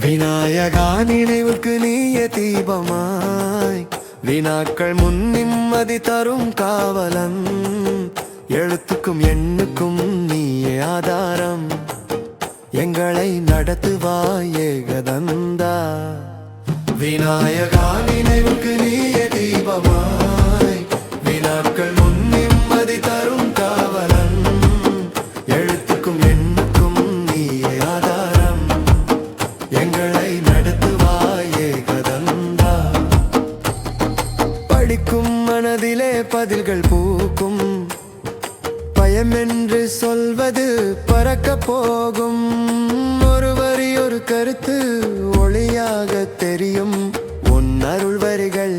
விநாயகா நினைவுக்கு நீய தீபமாய். வினாக்கள் முன் நிம்மதி தரும் காவலன். எழுத்துக்கும் எண்ணுக்கும் நீயே ஆதாரம். எங்களை நடத்துவாய் ஏகதந்தா. விநாயகா நினைவுக்கு நீய தீபமாய். வினாக்கள் மனதிலே பதில்கள் பூக்கும். பயம் என்று சொல்வது பறக்க போகும். ஒரு வரி ஒரு கருத்து ஒளியாக தெரியும். உன் அருள் வரிகள்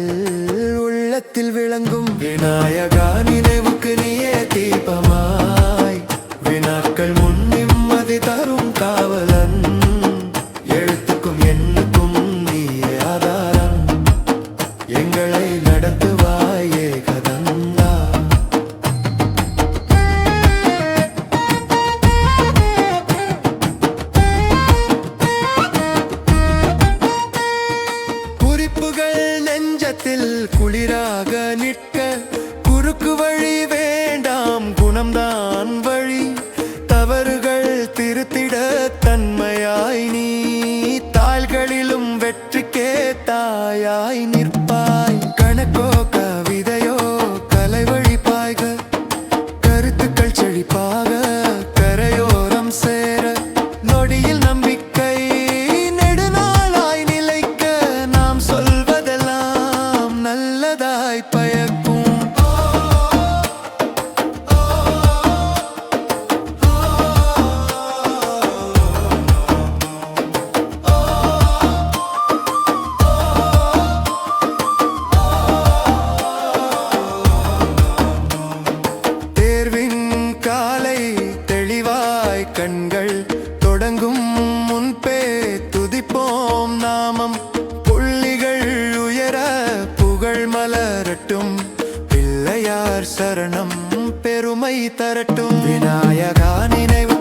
உள்ளத்தில் விளங்கும். விநாயகா நினைவுக்கு நீயே தீபமா? குளிராக நிற்க குறுக்கு வழி வேண்டாம் குணம்தான் வழி. தவறுகள் திருத்திட தன்மையாய் நீ தாள்களிலும் வெற்றிக்கே தாயாய் நிற்பாய். கணக்கோ கவிதையோ கலை வழி பாய்க கருத்துக்கள் செழிப்பாக சரணம் பெருமை தரட்டும். விநாயகா நினைவு